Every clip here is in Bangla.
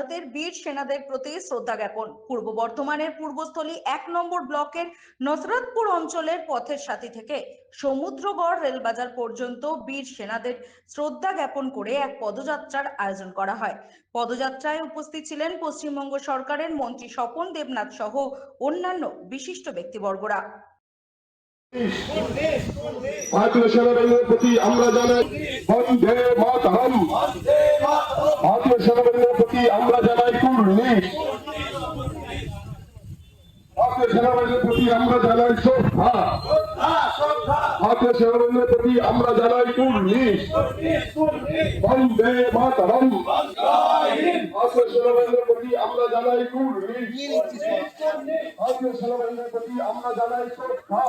ভারতের বীর সেনাদের প্রতি শ্রদ্ধা জ্ঞাপন। পূর্ব বর্ধমানের পূর্বস্থলী এক নম্বর ব্লকের নসরতপুর অঞ্চলের পথের সাথী থেকে সমুদ্রগড় রেলবাজার পর্যন্ত বীর সেনাদের শ্রদ্ধা জ্ঞাপন করে এক পদযাত্রার আয়োজন করা হয়। পদযাত্রায় উপস্থিত ছিলেন পশ্চিমবঙ্গ সরকারের মন্ত্রী স্বপন দেবনাথ সহ অন্যান্য বিশিষ্ট ব্যক্তিবর্গরা। ভারতীয় সেনাবাহিনীর প্রতি আমরা জানাই বন্দে মাতরম। ভারতীয় সেনাবাহিনীর প্রতি আমরা জানাই কুর্নিশ ভারতীয় সেনাবাহিনীর প্রতি আমরা জানাই শ্রদ্ধা ভারতীয় সেনাবাহিনীর প্রতি আমরা জানাই কুর্নিশ বন্দে মাতরম ভারতীয় সেনাবাহিনীর প্রতি আমরা জানাই কুর্নিশ ভারতীয় সেনাবাহিনীর প্রতি আমরা জানাই শ্রদ্ধা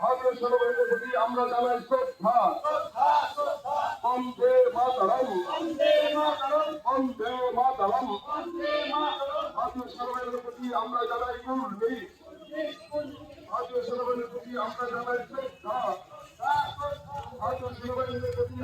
ভারতীয় সেনাবাহিনীর প্রতি আমরা জানাই শ্রদ্ধা বন্দে মাতরম বন্দে মাতরম। ভারতীয় সেনাবাহিনীর প্রতি আমরা জানাই কুর্নি ভারতীয় সেনাবাহিনীর প্রতি আমরা জানাই শ্রদ্ধা ভারতীয় সেনাবাহিনীর প্রতি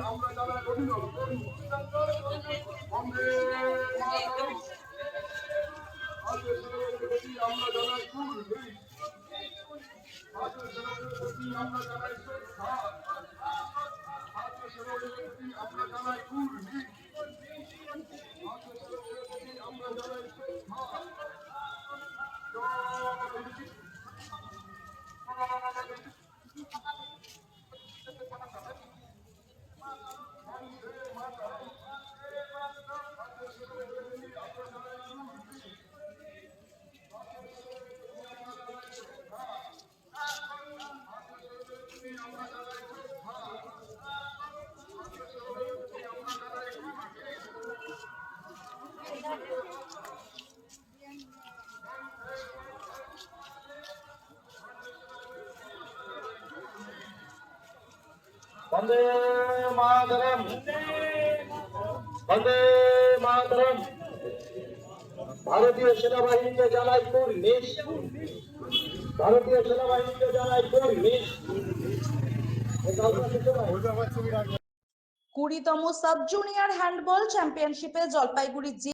वंदे मातरम वंदे मातरम ভারতীয় সেনাবাহিনীকে জানাই কুর্নিশ ভারতীয় সেনাবাহিনীকে জানাই কুর্নিশ কুড়িতম সাব জুনিয়র হ্যান্ডবল চ্যাম্পিয়নশিপে জলপাইগুড়ি